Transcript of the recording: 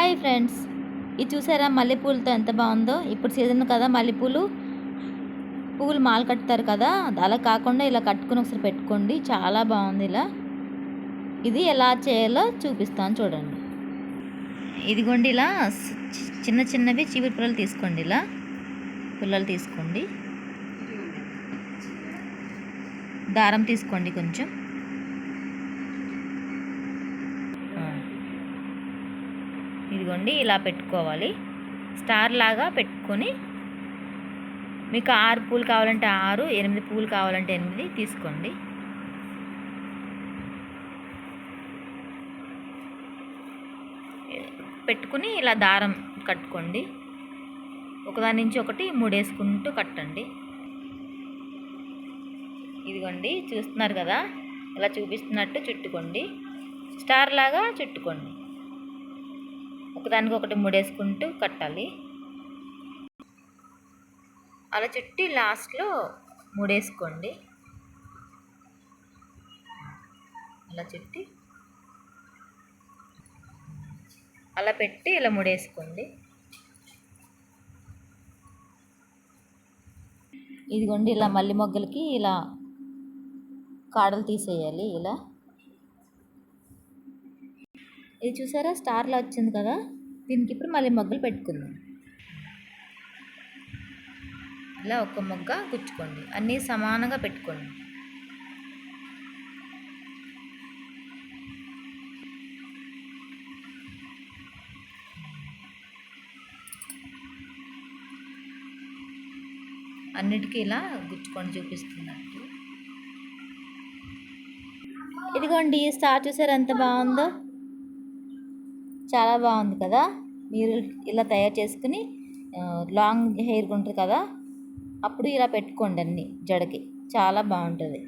Hi friends. ఇది చూసారా మల్లెపూలతో ఎంత బాగుందో? ఇప్పుడు సీజన్ కదా మల్లెపూలు. పువ్వులు మాల కట్టుతారు కదా అలా కాకుండా ఇలా కట్టుకుని ఒకసారి పెట్టుకోండి. చాలా బాగుంది ఇలా. ఇది ఎలా చేయాలో చూపిస్తాను చూడండి. ఇదిగోండి ఇలా చి- చిన్న చిన్నవి చీపురు పుల్లలు తీసుకోండి ఇలా. పుల్లలు తీసుకోండి. దారం తీసుకోండి కొంచెం. ఇదిగోండి ఇలా పెట్టుకోవాలి. స్టార్ లాగా పెట్టుకొని మీకు ఆరు పూలు కావాలంటే ఆరు ఎనిమిది పూలు కావాలంటే ఎనిమిది తీసుకోండి. పెట్టుకుని ఇలా దారం కట్టుకోండి. ఒకదాని నుంచి ఒకటి మూడేసుకుంటూ కట్టండి. ఇదిగోండి చూస్తున్నారు కదా? ఇలా చూపిస్తున్నట్టు చుట్టుకోండి. స్టార్ లాగా చుట్టుకోండి. ఒకదానికి ఒకటి ముడేసుకుంటూ కట్టాలి. అలా చుట్టి లాస్ట్లో ముడేసుకోండి. అలా చుట్టి. అలా పెట్టి ఇలా ముడేసుకోండి. ఇదిగోండి ఇలా మల్లి మొగ్గలకి ఇలా కాడలు తీసేయాలి ఇలా. ఇది చూసారా? స్టార్లా వచ్చింది కదా? దీనికి ఇప్పుడు మళ్ళీ మొగ్గలు పెట్టుకుందాం. ఇలా ఒక మొగ్గ గుచ్చుకోండి. అన్నీ సమానంగా పెట్టుకోండి. అన్నిటికీ ఇలా గుచ్చుకొని చూపిస్తున్నట్టు. ఇదిగోండి స్టార్ చూసారు ఎంత బాగుందో? చాలా బాగుంది కదా. మీరు ఇలా తయారు చేసుకుని లాంగ్ హెయిర్ ఉంటుంది కదా. అప్పుడు ఇలా పెట్టుకోండి అన్ని జడకి. చాలా బాగుంటుంది.